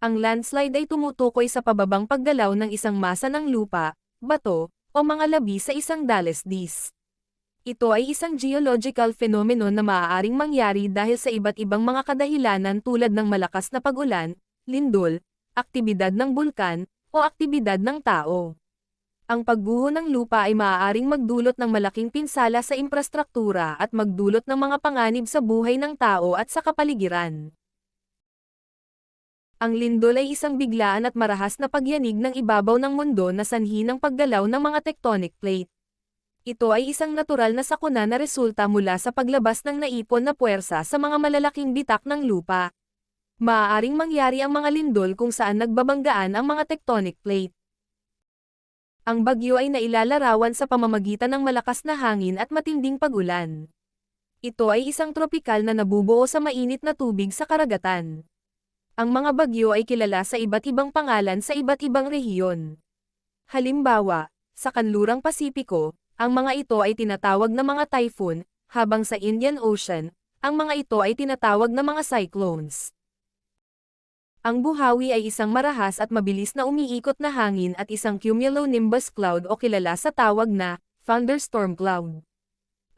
Ang landslide ay tumutukoy sa pababang paggalaw ng isang masa ng lupa, bato, o mga labi sa isang dales dis. Ito ay isang geological phenomenon na maaaring mangyari dahil sa iba't ibang mga kadahilanan tulad ng malakas na pagulan, lindol, aktibidad ng bulkan, o aktibidad ng tao. Ang pagguho ng lupa ay maaaring magdulot ng malaking pinsala sa infrastruktura at magdulot ng mga panganib sa buhay ng tao at sa kapaligiran. Ang lindol ay isang biglaan at marahas na pagyanig ng ibabaw ng mundo na sanhi ng paggalaw ng mga tectonic plate. Ito ay isang natural na sakuna na resulta mula sa paglabas ng naipon na puwersa sa mga malalaking bitak ng lupa. Maaaring mangyari ang mga lindol kung saan nagbabanggaan ang mga tectonic plate. Ang bagyo ay nailalarawan sa pamamagitan ng malakas na hangin at matinding pagulan. Ito ay isang tropikal na nabubuo sa mainit na tubig sa karagatan. Ang mga bagyo ay kilala sa iba't ibang pangalan sa iba't ibang rehiyon. Halimbawa, sa kanlurang Pasipiko, ang mga ito ay tinatawag na mga typhoon, habang sa Indian Ocean, ang mga ito ay tinatawag na mga cyclones. Ang buhawi ay isang marahas at mabilis na umiikot na hangin at isang cumulonimbus cloud o kilala sa tawag na thunderstorm cloud.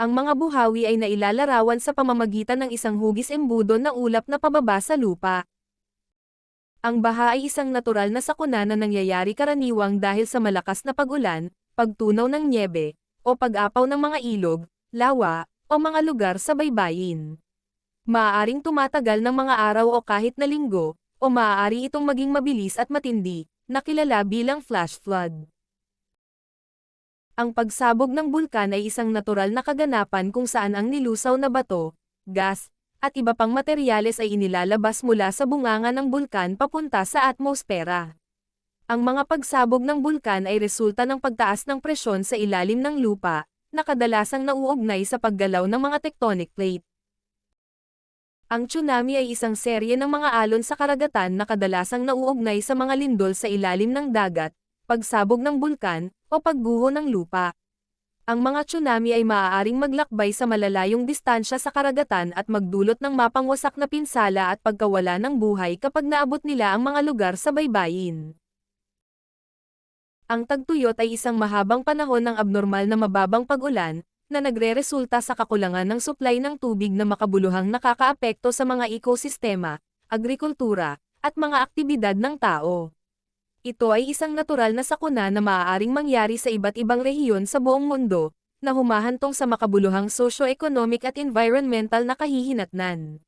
Ang mga buhawi ay nailalarawan sa pamamagitan ng isang hugis embudo na ulap na pababa sa lupa. Ang baha ay isang natural na sakuna na nangyayari karaniwang dahil sa malakas na pagulan, pagtunaw ng nyebe, o pag-apaw ng mga ilog, lawa, o mga lugar sa baybayin. Maaaring tumatagal ng mga araw o kahit na linggo, o maaari itong maging mabilis at matindi, na kilala bilang flash flood. Ang pagsabog ng bulkan ay isang natural na kaganapan kung saan ang nilusaw na bato, gas, at iba pang materyales ay inilalabas mula sa bunganga ng bulkan papunta sa atmosfera. Ang mga pagsabog ng bulkan ay resulta ng pagtaas ng presyon sa ilalim ng lupa, na kadalasang nauugnay sa paggalaw ng mga tectonic plate. Ang tsunami ay isang serye ng mga alon sa karagatan na kadalasang nauugnay sa mga lindol sa ilalim ng dagat, pagsabog ng bulkan, o pagguho ng lupa. Ang mga tsunami ay maaaring maglakbay sa malalayong distansya sa karagatan at magdulot ng mapangwasak na pinsala at pagkawala ng buhay kapag naabot nila ang mga lugar sa baybayin. Ang tagtuyot ay isang mahabang panahon ng abnormal na mababang pag-ulan, na nagre-resulta sa kakulangan ng supply ng tubig na makabuluhang nakakaapekto sa mga ekosistema, agrikultura, at mga aktibidad ng tao. Ito ay isang natural na sakuna na maaaring mangyari sa iba't ibang rehiyon sa buong mundo, na humahantong sa makabuluhang sosyo-economic at environmental na kahihinatnan.